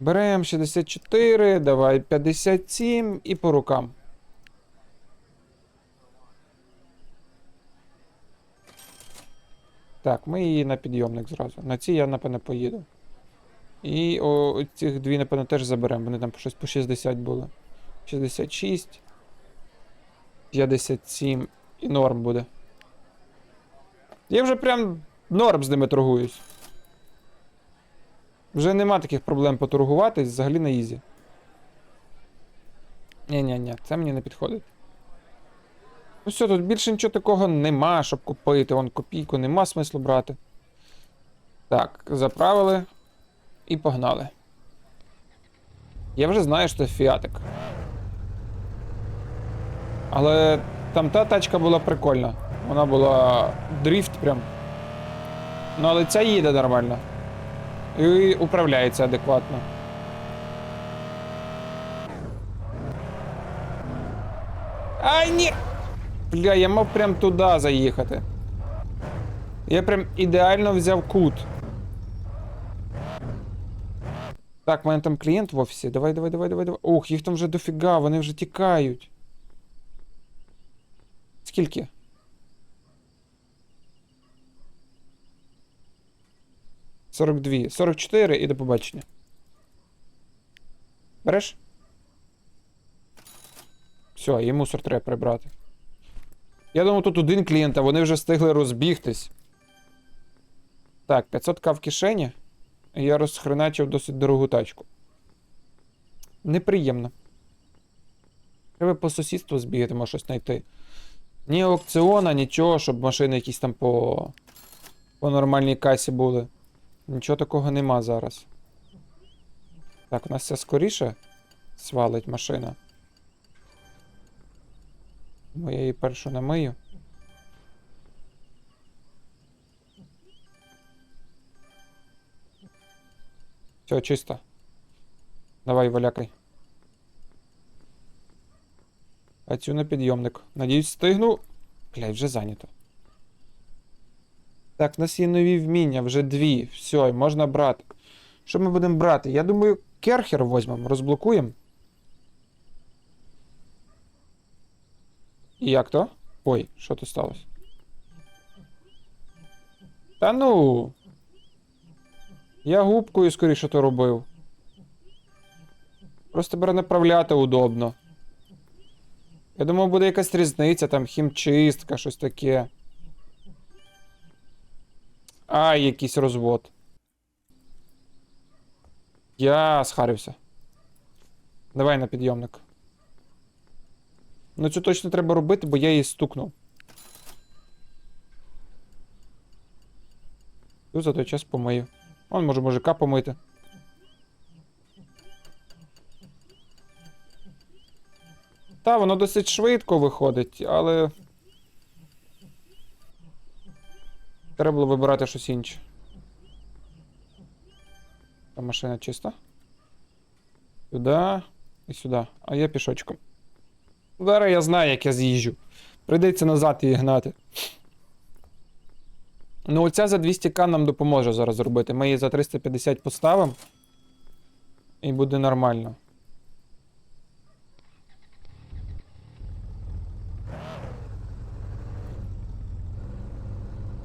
Берем 64, давай 57 і по рукам. Так, ми її на підйомник зразу. На ці я, напевно, поїду. І о, цих дві, напевно, теж заберемо. Вони там щось по 60 були. 66. 57 і норм буде. Я вже прям норм з ними торгуюсь. Вже нема таких проблем поторгуватись взагалі на ізі. Ні-ні-ні, це мені не підходить. Ну все, тут більше нічого такого нема, щоб купити. Вон копійку нема смислу брати. Так, заправили і погнали. Я вже знаю, що це фіатик. Але там та тачка була прикольна. Вона була дріфт прям. Ну, але ця їде нормально. І управляється адекватно. Ай, ні! Бля, я мав прям туди заїхати. Я прям ідеально взяв кут. Так, в мене там клієнт в офісі. Давай, давай, давай, давай, давай. Ух, їх там вже дофіга, вони вже тікають. Скільки? Сорок дві. Сорок чотири і до побачення. Береш? Все, і мусор треба прибрати. Я думав, тут один клієнт, а вони вже встигли розбігтись. Так, 500к в кишені. Я розхреначив досить дорогу тачку. Неприємно. Треба по сусідству збігати, може щось знайти. Ні аукціона, нічого, щоб машини якісь там по. по нормальній касі були. Нічого такого нема зараз. Так, у нас це скоріше свалить машина. Бо я її першу не мию. Все, чисто. Давай, валякай. А цю на підйомник. Надіюсь, встигну. Блядь, вже зайнято. Так, у нас є нові вміння, вже дві. Все, можна брати. Що ми будемо брати? Я думаю, керхер візьмемо, розблокуємо. І як то? Ой, що тут сталося? Та ну. Я губкою скоріше то робив. Просто перенаправляти удобно. Я думав, буде якась різниця, там хімчистка, щось таке. Ай, якийсь розвод. Я схарився. Давай на підйомник. Ну цю точно треба робити, бо я її стукнув. Тут за той час помию. Он може мужика помити. Та, воно досить швидко виходить, але. Треба було вибирати щось інше. Та машина чиста. Сюди і сюди. А я пішочком. Зараз я знаю, як я з'їжджу. Прийдеться назад її гнати. Ну, оця за 200к нам допоможе зараз зробити. Ми її за 350 поставимо. І буде нормально.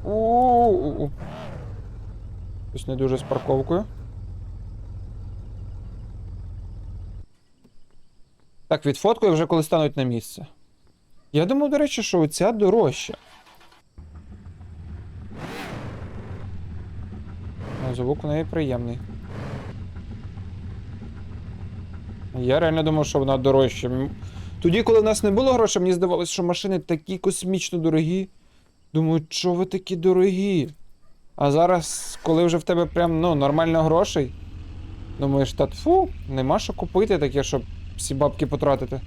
У-у-у. Щось не дуже з парковкою. Так, відфоткаю вже коли стануть на місце. Я думав, до речі, що оця дорожча. Ну, звук у неї приємний. Я реально думав, що вона дорожча. Тоді, коли в нас не було грошей, мені здавалося, що машини такі космічно дорогі. Думаю, що ви такі дорогі? А зараз, коли вже в тебе прям ну, нормально грошей, думаєш, та тфу, нема що купити таке, щоб всі бабки потратити.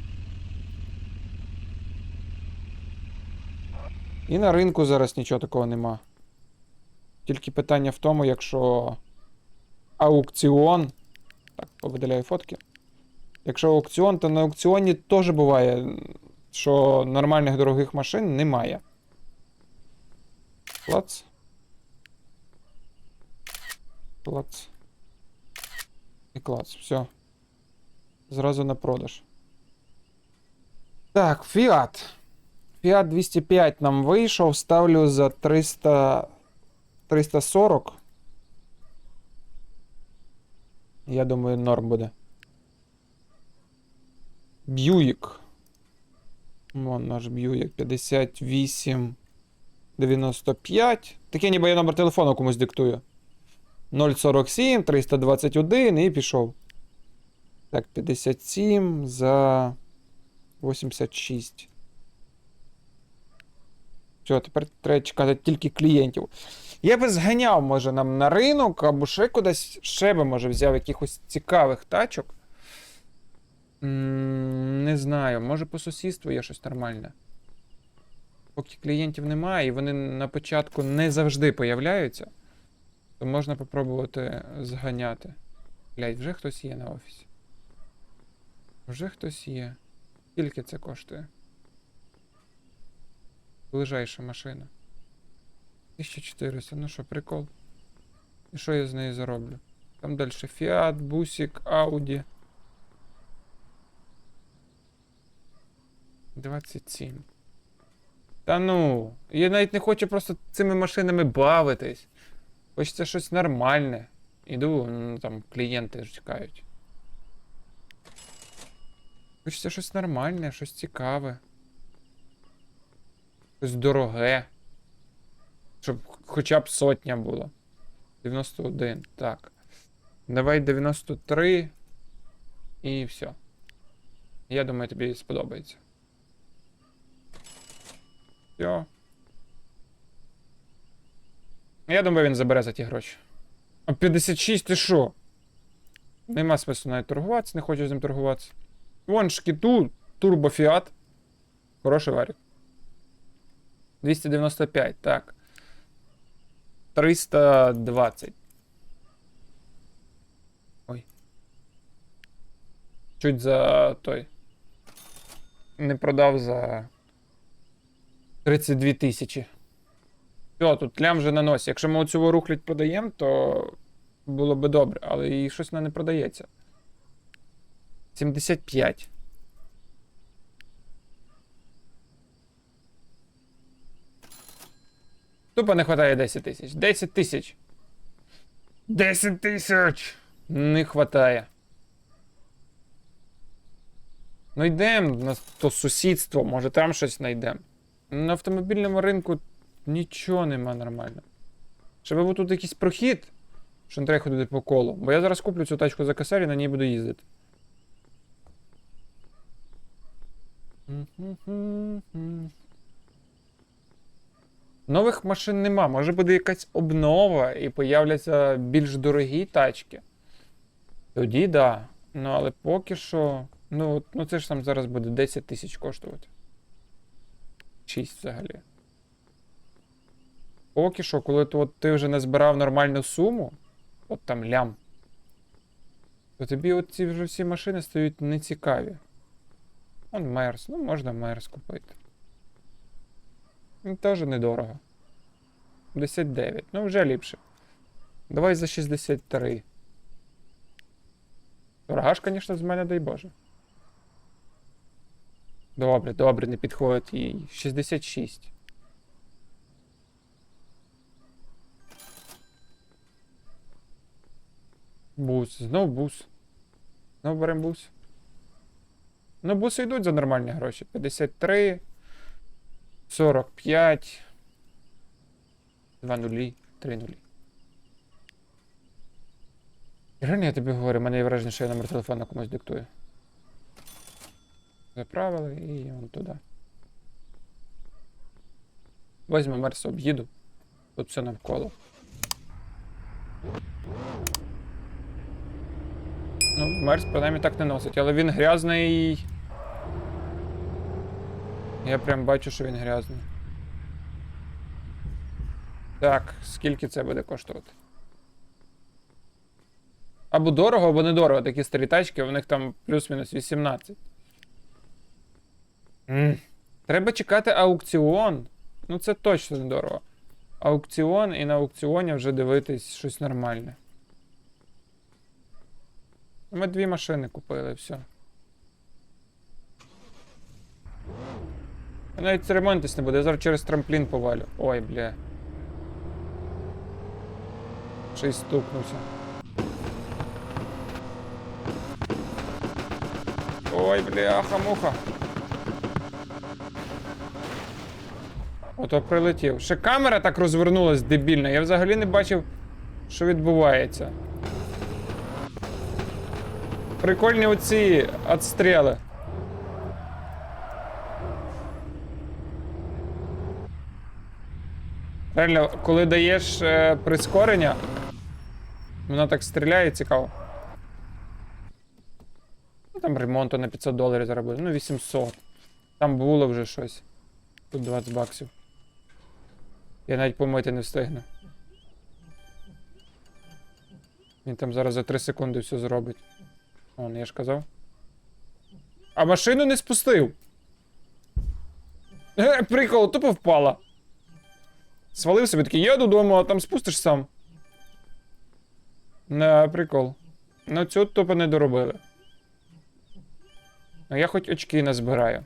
І на ринку зараз нічого такого нема. Тільки питання в тому, якщо аукціон. Так, повидаляю фотки. Якщо аукціон, то на аукціоні теж буває, що нормальних дорогих машин немає. Плац. Плац. І клац, все. Зразу на продаж. Так, Фіат. Фіат 205 нам вийшов, ставлю за 300... 340. Я думаю, норм буде. Б'юїк. Вон наш Б'юїк 58 95. Таке ніби я номер телефону комусь диктую. 047 321 і пішов. Так, 57 за 86. Все, тепер треба чекати тільки клієнтів. Я би зганяв, може, нам на ринок, або ще кудись ще би, може, взяв якихось цікавих тачок. М, Не знаю, може по сусідству є щось нормальне. Поки клієнтів немає, і вони на початку не завжди появляються, то можна попробувати зганяти. Блять, вже хтось є на офісі. Вже хтось є. Скільки це коштує? Ближайша машина. 1400, ну що, прикол. І що я з нею зароблю? Там далі Fiat, Бусик, Audi. 27. Та ну, я навіть не хочу просто цими машинами бавитись. Хочеться щось нормальне. Іду, ну там клієнти ж чекають. Хочеться щось нормальне, щось цікаве. Щось дороге. Щоб хоча б сотня була. 91. Так. Давай 93. І все. Я думаю, тобі сподобається. Все. Я думаю, він забере за ті гроші. А 56 ти що? Нема смислу навіть торгуватися, не хочу з ним торгуватися. Вон шкіту, турбофіат. Хороший варік. 295, так. 320. Ой. Чуть за той. Не продав за 32 тисячі. Все, тут лям вже на носі. Якщо ми оцю рухлядь продаємо, то було би добре, але і щось вона не продається. 75. Тупо не вистачає 10 тисяч. 10 тисяч. 10 тисяч! Не вистачає. Ну йдемо на то сусідство, може там щось знайдемо. На автомобільному ринку нічого нема нормально. Щоб був тут якийсь прохід, що не треба ходити по колу. Бо я зараз куплю цю тачку за косарь і на ній буду їздити. Нових машин нема. Може буде якась обнова і появляться більш дорогі тачки. Тоді да. Ну, але поки що. Ну, ну це ж там зараз буде 10 тисяч коштувати. 6 взагалі. Поки що, коли ти, от, ти вже не збирав нормальну суму, от там лям, то тобі от ці вже всі машини стають нецікаві. Он Мерс, ну можна Мерс купити. Теж недорого. 59, ну вже ліпше. Давай за 63. Дорога ж, звісно, з мене дай Боже. Добре, добре, не підходить їй. 66. Бус, знов бус. Знов беремо бус. Ну, буси йдуть за нормальні гроші. 53. 45. 2 нулі, 3 нулі. Реально я тобі говорю, в мене є враження, що я номер телефона комусь диктую. Заправили і вон туди. Возьму Мерс, об'їду. Тут все навколо. Ну, Мерс принаймні так не носить, але він грязний. Я прям бачу, що він грязний. Так, скільки це буде коштувати? Або дорого, або недорого. Такі старі тачки, у них там плюс-мінус 18. М. Треба чекати аукціон. Ну це точно недорого. Аукціон і на аукціоні вже дивитись щось нормальне. Ми дві машини купили, все. Я навіть ремонтись не буде, я зараз через трамплін повалю. Ой, бля. Й стукнувся. Ой, бляха, Ото прилетів. Ще камера так розвернулась дебільно. Я взагалі не бачив, що відбувається. Прикольні оці отстріли. Реально, коли даєш е, прискорення, вона так стріляє цікаво. Ну, Там ремонту на 500 доларів заробили. Ну, 800. Там було вже щось. Тут 20 баксів. Я навіть помити не встигну. Він там зараз за 3 секунди все зробить. Он, я ж казав. А машину не спустив. Е, прикол, тупо впала. Свалив собі такий, я додому, а там спустиш сам. Не, прикол. Ну цю тупо не доробили. Ну я хоч очки не збираю.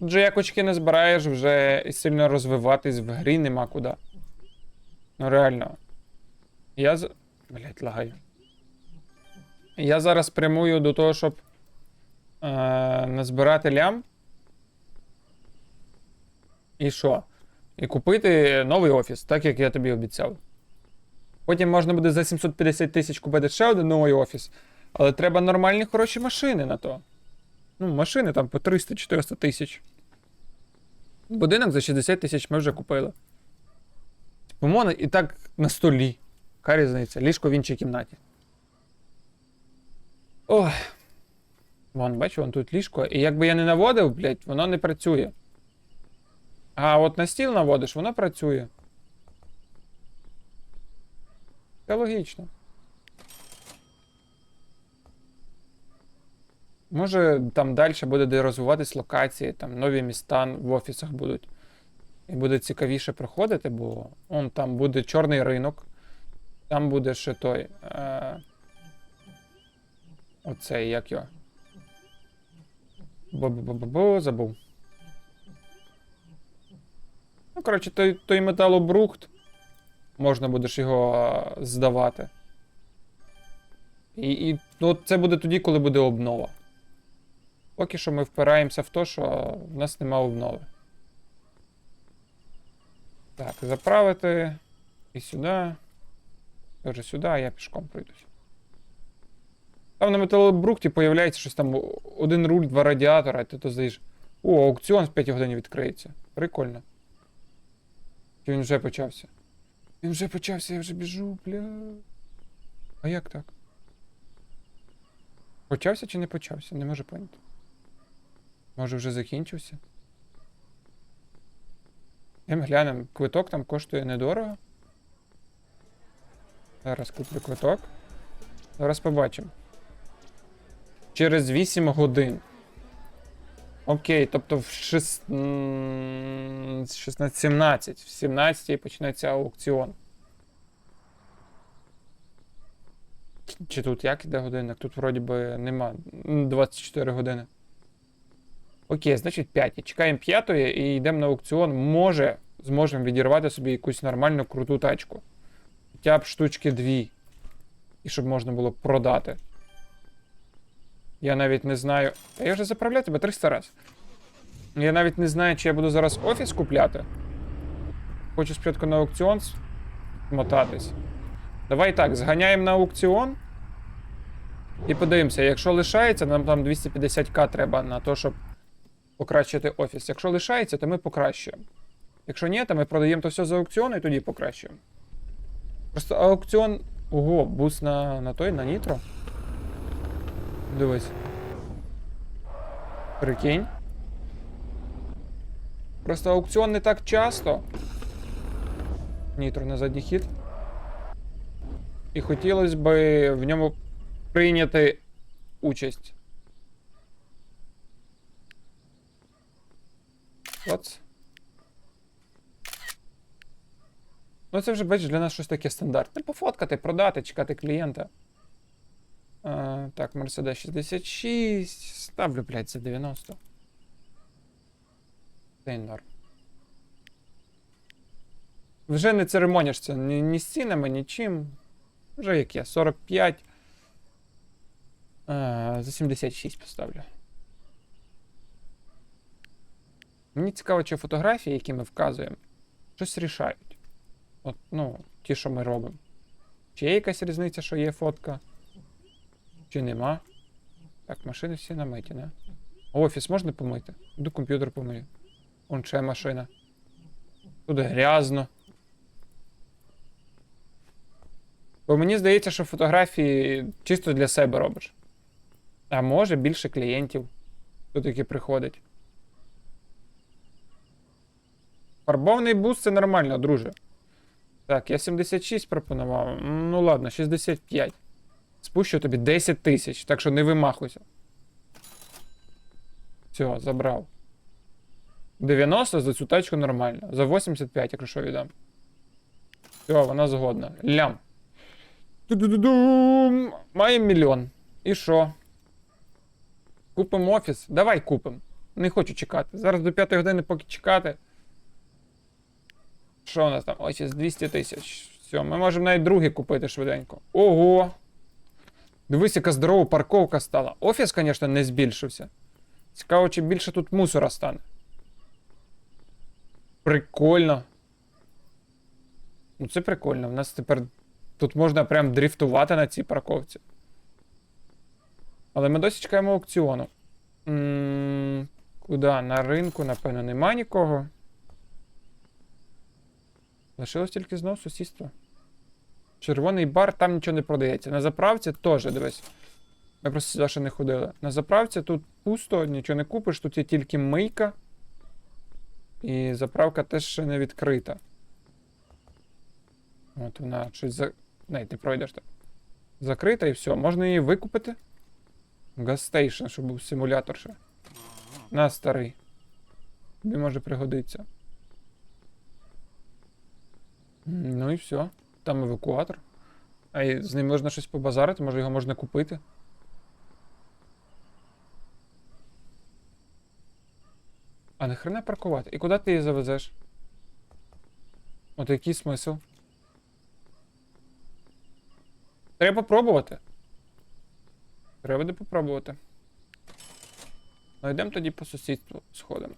Вже як очки не збираєш, вже сильно розвиватись в грі нема куди. Ну реально. Я з. Блять, лагаю. Я зараз прямую до того, щоб е, назбирати лям. І що? І купити новий офіс, так як я тобі обіцяв. Потім можна буде за 750 тисяч купити ще один новий офіс. Але треба нормальні хороші машини на то. Ну, машини там по 300-400 тисяч. Будинок за 60 тисяч ми вже купили. Помона і так на столі. Яка різниця? Ліжко в іншій кімнаті. Ой. Вон, бачу, вон тут ліжко. І якби я не наводив, блядь, воно не працює. А от на стіл наводиш, воно працює. Це логічно. Може, там далі буде де розвиватись локації, там нові міста в офісах будуть. І буде цікавіше проходити, бо он там буде чорний ринок, там буде ще той. Е... Оцей, як його. Бо-бо-бо-бо, забув. Ну, коротше, той, той металобрухт. Можна будеш його е, здавати. І, і ну, це буде тоді, коли буде обнова. Поки що ми впираємося в те, що в нас нема обнови. Так, заправити. І сюди. Тоже сюди, а я пішком пройдусь. Там на металобрухті появляється щось там один руль, два радіатора, і ти то здаєш. О, аукціон в 5 годин відкриється. Прикольно. Чи він вже почався? Він вже почався, я вже біжу, бля. А як так? Почався чи не почався? Не можу поняти. Може вже закінчився? Йдемо глянемо. Квиток там коштує недорого. Зараз куплю квиток. Зараз побачимо. Через 8 годин. Окей, тобто в 6... 16-17. В 17 почнеться аукціон. Чи тут як іде годинник? Тут вроді би нема. 24 години. Окей, значить 5. Чекаємо п'ятої і йдемо на аукціон. Може, зможемо відірвати собі якусь нормальну круту тачку. Хоча б штучки дві. І щоб можна було продати. Я навіть не знаю. Та я вже заправляю тебе 300 раз. Я навіть не знаю, чи я буду зараз офіс купляти. Хочу спочатку на аукціон мотатись. Давай так, зганяємо на аукціон. І подивимося, якщо лишається, нам там 250к треба на те, щоб покращити офіс. Якщо лишається, то ми покращуємо. Якщо ні, то ми продаємо то все за аукціон і тоді покращуємо. Просто аукціон. Ого, буст на, на той, на нітро. Дивись. Прикинь. Просто аукціон не так часто. Нітро на задній хід. І хотілося б в ньому прийняти участь. От. Ну, це вже бачиш для нас щось таке стандартне. Пофоткати, продати, чекати клієнта. Е, так, Mercedes 66. Ставлю, блядь, за 90. Це норм. Вже не церемоняшся ні, ні з цінами, нічим. Вже як є, 45. Е, за 76 поставлю. Мені цікаво, чи фотографії, які ми вказуємо, щось рішають. От, ну, ті, що ми робимо. Чи є якась різниця, що є фотка? Чи нема? Так, машини всі намиті, не? Офіс можна помити? Іду комп'ютер помию. Вон ще машина. Тут грязно. Бо мені здається, що фотографії чисто для себе робиш. А може більше клієнтів тут які приходять. Фарбований бус це нормально, друже. Так, я 76 пропонував. Ну ладно, 65. Спущу тобі 10 тисяч, так що не вимахуйся. Все, забрав. 90 за цю тачку нормально. За 85, якщо що віддам. Все, вона згодна. Лям. Ту-ду-ду-дум. Маємо мільйон. І що? Купимо офіс? Давай купимо. Не хочу чекати. Зараз до 5 години поки чекати. Що у нас там? Офіс 200 тисяч. Все, ми можемо навіть другий купити швиденько. Ого! Дивись, яка здорова парковка стала. Офіс, звісно, не збільшився. Цікаво, чи більше тут мусора стане. Прикольно. Ну, це прикольно. У нас тепер тут можна прям дріфтувати на цій парковці. Але ми досі чекаємо аукціону. М, Куди? На ринку, напевно, нема нікого. Лишилось тільки знову сусідство. Червоний бар, там нічого не продається. На заправці теж, дивись. Ми просто сюди ще не ходили. На заправці тут пусто, нічого не купиш, тут є тільки мийка. І заправка теж ще не відкрита. От вона щось за. Не, ти пройдеш так. Закрита і все. Можна її викупити. Газстейшн, щоб був симулятор ще. На старий. Тобі може пригодиться. Ну і все. Там евакуатор. А з ним можна щось побазарити, може його можна купити. А нахрена паркувати? І куди ти її завезеш? От який смисл? Треба попробувати. Треба буде попробувати. Ну йдемо тоді по сусідству сходимо.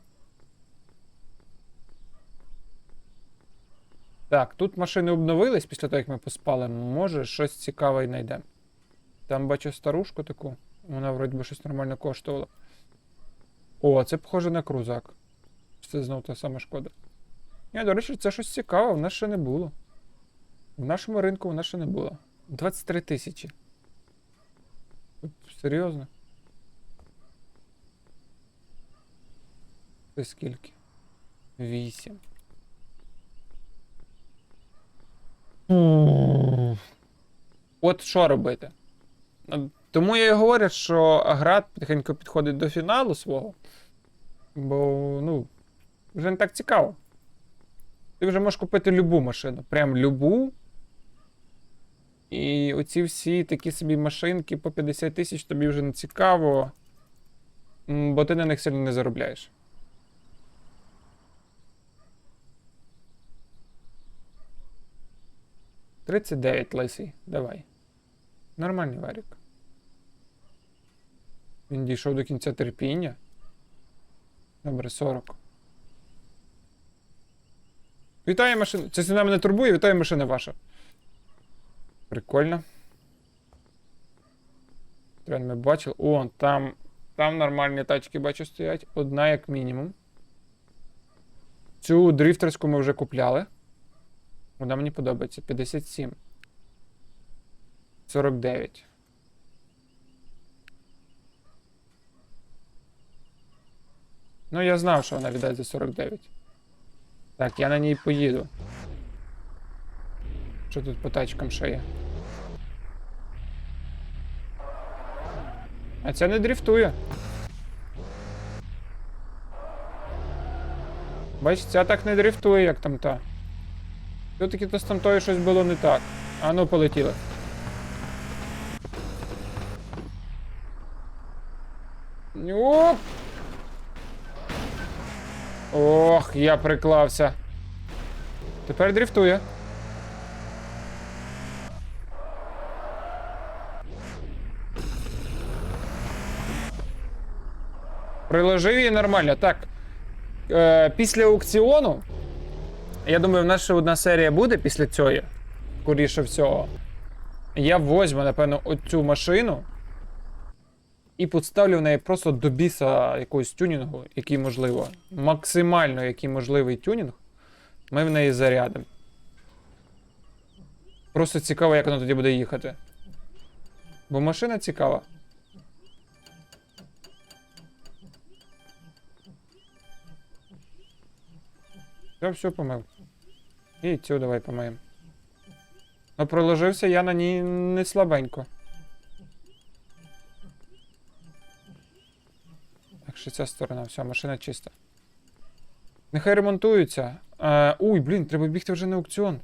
Так, тут машини обновились після того, як ми поспали. Може, щось цікаве й знайдемо. Там бачу старушку таку. Вона вроді би щось нормально коштувала. О, це похоже на крузак. Це знову та сама шкода. Ні, до речі, це щось цікаве, в нас ще не було. В нашому ринку в нас ще не було. 23 тисячі. Серйозно? Це скільки? 8. От що робити? Тому я і говорю, що Аград потихеньку підходить до фіналу свого. Бо, ну, вже не так цікаво. Ти вже можеш купити любу машину. Прям любу. І оці всі такі собі машинки по 50 тисяч тобі вже не цікаво. Бо ти на них сильно не заробляєш. Тридцять дев'ять лисий. Давай. Нормальний варік. Він дійшов до кінця терпіння. Добре, 40. Вітаю машина. Це ціна мене турбує, вітаю машина ваша. Прикольно. Трен ми бачили. О, там. Там нормальні тачки бачу стоять. Одна як мінімум. Цю дрифтерську ми вже купляли. Вона мені подобається. 57. 49. Ну, я знав, що вона віддасть за 49. Так, я на ній поїду. Що тут по тачкам ще є? А ця не дрифтує. Бач, ця так не дрифтує, як там та. Все-таки то з тамтою щось було не так. А ну полетіли. Оп! Ох, я приклався. Тепер дріфтує. Приложив її нормально. Так. Е, після аукціону. Я думаю, в нас ще одна серія буде після цього. Скоріше всього. Я возьму, напевно, оцю машину і поставлю в неї просто до біса якогось тюнінгу, який можливо. Максимально який можливий тюнінг. Ми в неї зарядимо. Просто цікаво, як вона тоді буде їхати. Бо машина цікава. Я все помив. І цю давай помиємо. Ну, проложився я на ній не слабенько. Так, ще ця сторона, все, машина чиста. Нехай ремонтуються. Е, уй, блін, треба бігти вже на аукціон.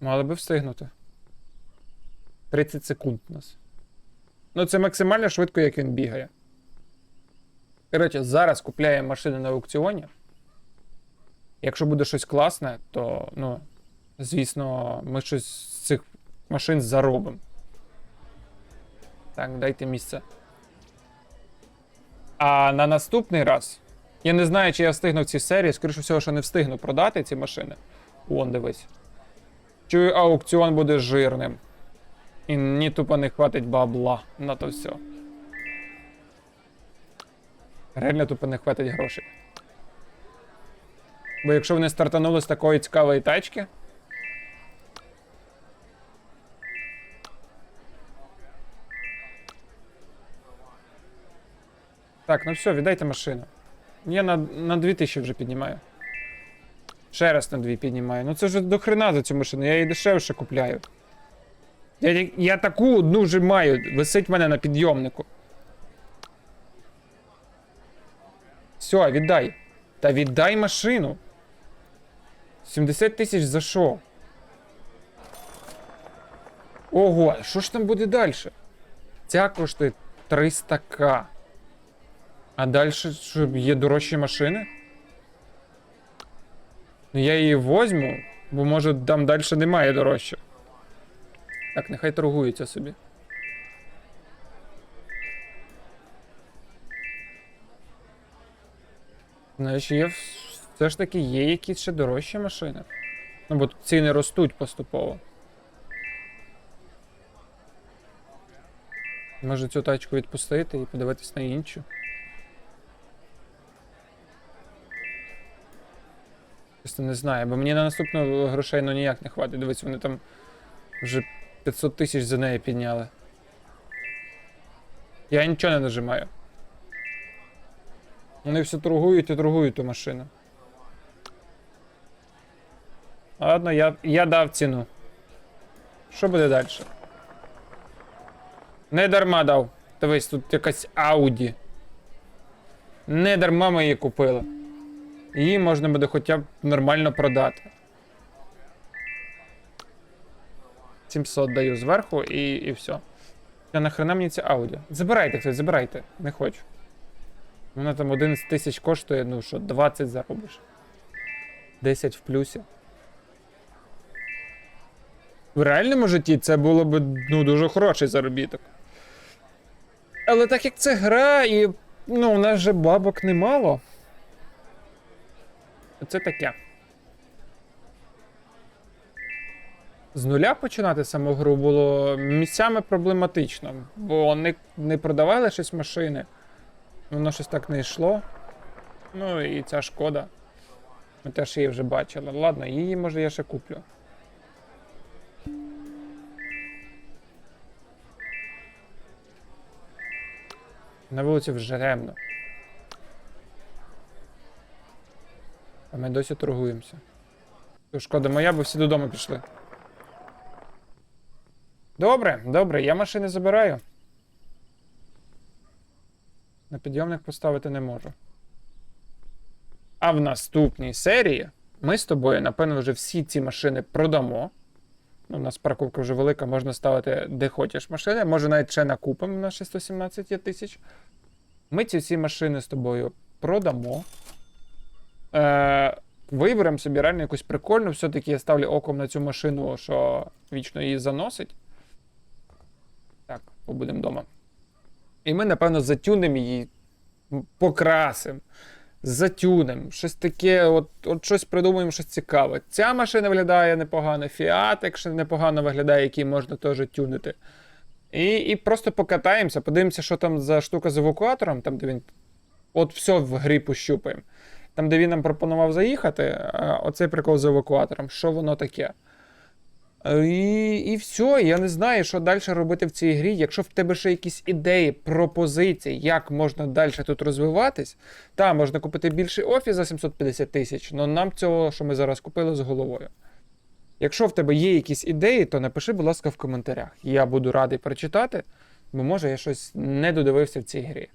Мали би встигнути. 30 секунд у нас. Ну, це максимально швидко, як він бігає. Коротше, зараз купляємо машини на аукціоні. Якщо буде щось класне, то, ну, звісно, ми щось з цих машин заробимо. Так, дайте місце. А на наступний раз. Я не знаю, чи я встигну в цій серії, скоріше всього, що не встигну продати ці машини. Вон, дивись. Чую, аукціон буде жирним. І ні тупо не хватить бабла на то все. Реально тупо не хватить грошей. Бо якщо вони стартанули з такої цікавої тачки. Так, ну все, віддайте машину. Я на, на 2000 вже піднімаю. Ще раз на 2 піднімаю. Ну це вже до хрена за цю машину, я її дешевше купляю. Я, я таку одну вже маю, висить мене на підйомнику. Все, віддай. Та віддай машину. 70 тисяч за що? Ого, що ж там буде далі? Ця коштує 300к. А далі що є дорожчі машини? Ну я її возьму, бо може там далі немає дорожче. Так, нехай торгуються собі. Знаєш, є все ж таки є якісь ще дорожчі машини. Ну, бо ціни ростуть поступово. Може цю тачку відпустити і подивитись на іншу. Просто не знаю, бо мені на наступну грошей ну ніяк не хватить. Дивись, вони там вже 500 тисяч за неї підняли. Я нічого не нажимаю. Вони все торгують і торгують ту машину. Ладно, я, я дав ціну. Що буде далі? Не дарма дав. Дивись, тут якась Ауді. Не дарма ми її купили. Її можна буде хоча б нормально продати. 700 даю зверху і, і все. Я нахрена мені ця Ауді? Забирайте хтось, забирайте. Не хочу. Вона там 11 тисяч коштує, ну що, 20 заробиш. 10 в плюсі. В реальному житті це було б ну, дуже хороший заробіток. Але так як це гра, і ну, у нас же бабок немало. Це таке. З нуля починати саму гру було місцями проблематично, бо не, не продавали щось машини. Воно щось так не йшло. Ну і ця шкода. Ми теж її вже бачили. Ладно, її може я ще куплю. На вулиці вже ремно. А ми досі торгуємося. То шкода моя, бо всі додому пішли. Добре, добре, я машини забираю. На підйомник поставити не можу. А в наступній серії ми з тобою, напевно, вже всі ці машини продамо. Ну, у нас парковка вже велика, можна ставити де хочеш машини. Може навіть ще накупимо на 617 тисяч. Ми ці всі машини з тобою продамо. Е, виберемо собі реально якусь прикольну. Все-таки я ставлю оком на цю машину, що вічно її заносить. Так, побудемо вдома. І ми, напевно, затюнемо її, покрасимо, затюнемо, щось таке, от, от щось придумаємо, щось цікаве. Ця машина виглядає непогано, Fiat, якщо непогано виглядає, який можна теж тюнити. І, і просто покатаємося, подивимося, що там за штука з евакуатором, там, де він. От все в грі пощупаємо. Там, де він нам пропонував заїхати, оцей прикол з евакуатором, що воно таке. Е, І, і все, я не знаю, що далі робити в цій грі. Якщо в тебе ще якісь ідеї, пропозиції, як можна далі тут розвиватись, та можна купити більший офіс за 750 тисяч, але нам цього, що ми зараз купили, з головою. Якщо в тебе є якісь ідеї, то напиши, будь ласка, в коментарях. Я буду радий прочитати, бо може я щось не додивився в цій грі.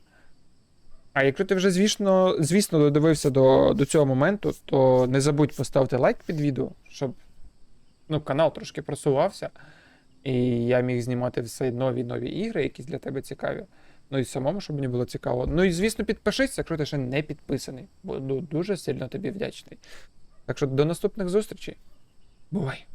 А якщо ти вже, звісно, звісно додивився до, до цього моменту, то не забудь поставити лайк під відео, щоб ну, канал трошки просувався, і я міг знімати все нові нові ігри, якісь для тебе цікаві. Ну і самому, щоб мені було цікаво. Ну і звісно, підпишись, якщо ти ще не підписаний. Буду дуже сильно тобі вдячний. Так що до наступних зустрічей. Бувай!